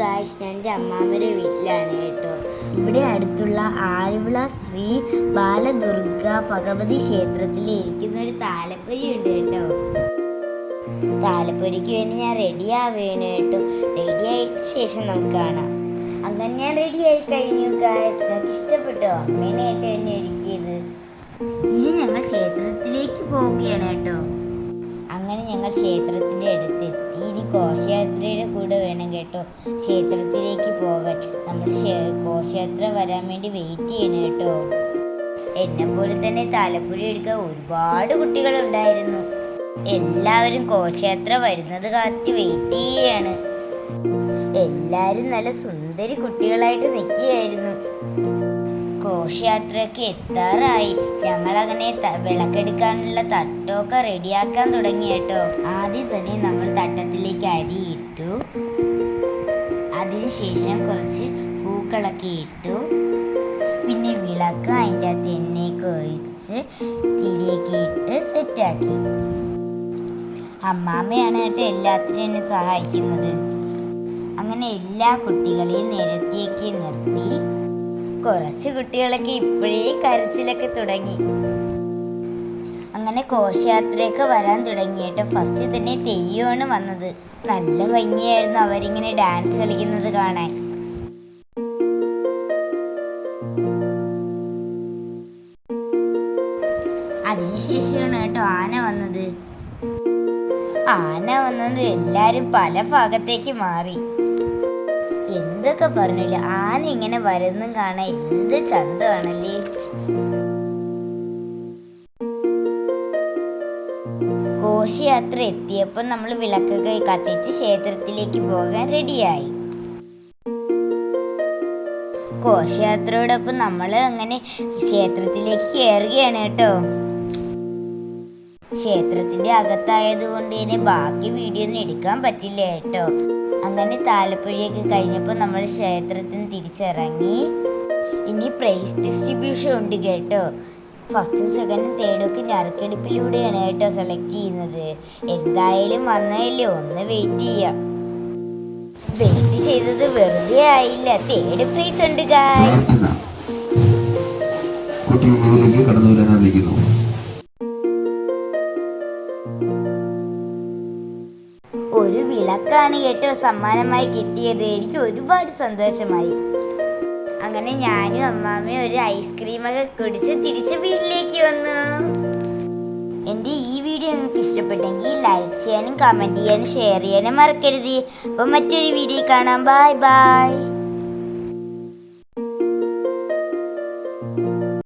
Guys ഞാൻ എന്റെ അമ്മാമ്മയുടെ വീട്ടിലാണ് കേട്ടോ. ഇവിടെ അടുത്തുള്ള ആലുവിള ശ്രീ ബാലദുർഗ ഭഗവതി ക്ഷേത്രത്തിൽ ഇരിക്കുന്ന ഒരു താലപ്പൊരി ഉണ്ട് കേട്ടോ. താലപ്പൊരിക്ക് വേണ്ടി ഞാൻ റെഡി ആവുകയാണ് കേട്ടോ. റെഡി ആയിട്ട് ശേഷം നമുക്ക് കാണാം. അങ്ങനെ ഞാൻ റെഡി ആയി കഴിഞ്ഞു ഗായ്സ് നിങ്ങൾക്ക് ഇഷ്ടപ്പെട്ടോ? അമ്മേനായിട്ട് എന്നെ ഒരുക്കിയത് ഇനി ഞങ്ങൾ ക്ഷേത്രത്തിലേക്ക് പോവുകയാണ് കേട്ടോ. അങ്ങനെ ഞങ്ങൾ ക്ഷേത്രത്തിന്റെ അടുത്തെത്തി. ഇനി ഘോഷയാത്രയുടെ കൂടെ വേണം കേട്ടോ. ക്ഷേത്രത്തിലേക്ക് പോകാൻ. നമ്മൾ ഘോഷയാത്ര വരാൻ വേണ്ടി വെയിറ്റ് ചെയ്യണം കേട്ടോ. എന്നെ പോലെ തന്നെ തലപ്പുഴ എടുക്കാൻ ഒരുപാട് കുട്ടികളുണ്ടായിരുന്നു. എല്ലാവരും ഘോഷയാത്ര വരുന്നത് കാറ്റ് വെയിറ്റ് ചെയ്യാണ്. എല്ലാവരും നല്ല സുന്ദരി കുട്ടികളായിട്ട് നിൽക്കുകയായിരുന്നു. ഘോഷയാത്രയൊക്കെ എത്താറായി. ഞങ്ങളങ്ങനെ വിളക്കെടുക്കാനുള്ള തട്ടമൊക്കെ റെഡിയാക്കാൻ തുടങ്ങി കേട്ടോ. ആദ്യം തന്നെ നമ്മൾ തട്ടത്തിലേക്ക് അരി ഇട്ടു. അതിനുശേഷം കുറച്ച് പൂക്കളൊക്കെ ഇട്ടു. പിന്നെ വിളക്ക് അതിന്റെ അകത്ത് എണ്ണയൊക്കെ ഒഴിച്ച് തിരിയൊക്കെ ഇട്ട് സെറ്റാക്കി. അമ്മാമ്മയാണ് കേട്ടോ എല്ലാത്തിനും എന്നെ സഹായിക്കുന്നത്. അങ്ങനെ എല്ലാ കുട്ടികളെയും നിരത്തിയൊക്കെ നിർത്തി. കുറച്ച് കുട്ടികളൊക്കെ ഇപ്പോഴേ കരച്ചിലൊക്കെ തുടങ്ങി. അങ്ങനെ കോശയാത്രയൊക്കെ വരാൻ തുടങ്ങിയിട്ട് ഫസ്റ്റ് തന്നെ തെയ്യമാണ് വന്നത്. നല്ല ഭംഗിയായിരുന്നു അവരിങ്ങനെ ഡാൻസ് കളിക്കുന്നത് കാണാൻ. അതിനുശേഷമാണ് കേട്ടോ ആന വന്നത്. ആന വന്നത് എല്ലാരും പല ഭാഗത്തേക്ക് മാറി. എന്തൊക്കെ പറഞ്ഞില്ല? ആന ഇങ്ങനെ വരുന്നും കാണാൻ എന്ത് ചന്തമാണല്ലേ? ഘോഷയാത്ര എത്തിയപ്പോൾ നമ്മൾ വിളക്കൊക്കെ കത്തിച്ച് ക്ഷേത്രത്തിലേക്ക് പോകാൻ റെഡിയായി. ഘോഷയാത്രയോടൊപ്പം നമ്മൾ അങ്ങനെ ക്ഷേത്രത്തിലേക്ക് കയറുകയാണ് കേട്ടോ. ക്ഷേത്രത്തിന്റെ അകത്തായതുകൊണ്ട് ഇനി ബാക്കി വീഡിയോ ഒന്നും എടുക്കാൻ പറ്റില്ല കേട്ടോ. അങ്ങനെ താലപ്പൊഴിയൊക്കെ കഴിഞ്ഞപ്പോൾ നമ്മൾ ക്ഷേത്രത്തിന് തിരിച്ചിറങ്ങി. ഇനി പ്രൈസ് ഡിസ്ട്രിബ്യൂഷൻ ഉണ്ട് കേട്ടോ. ഫസ്റ്റും സെക്കൻഡും തേർഡൊക്കെ ഒക്കെ ഞറുക്കെടുപ്പിലൂടെയാണ് കേട്ടോ സെലക്ട് ചെയ്യുന്നത്. എന്തായാലും വന്നതല്ലേ ഒന്ന് വെയിറ്റ് ചെയ്യാം. വെയിറ്റ് ചെയ്തത് വെറുതെ ആയില്ല. തേർഡ് പ്രൈസ് ഉണ്ട് മറ്റുള്ളവരിലേക്ക് കടന്നു വരാൻ ഒരു വിളക്കാണ് കേട്ടോ സമ്മാനമായി കിട്ടിയത്. എനിക്ക് ഒരുപാട് സന്തോഷമായി. അങ്ങനെ ഞാനും അമ്മാമ്മയും ഒരു ഐസ്ക്രീമൊക്കെ കുടിച്ച് തിരിച്ച് വീട്ടിലേക്ക് വന്നു. എന്റെ ഈ വീഡിയോ നിങ്ങൾക്ക് ഇഷ്ടപ്പെട്ടെങ്കിൽ ലൈക്ക് ചെയ്യാനും കമന്റ് ചെയ്യാനും ഷെയർ ചെയ്യാനും മറക്കരുത്. അപ്പോൾ മറ്റൊരു വീഡിയോ കാണാം. Bye bye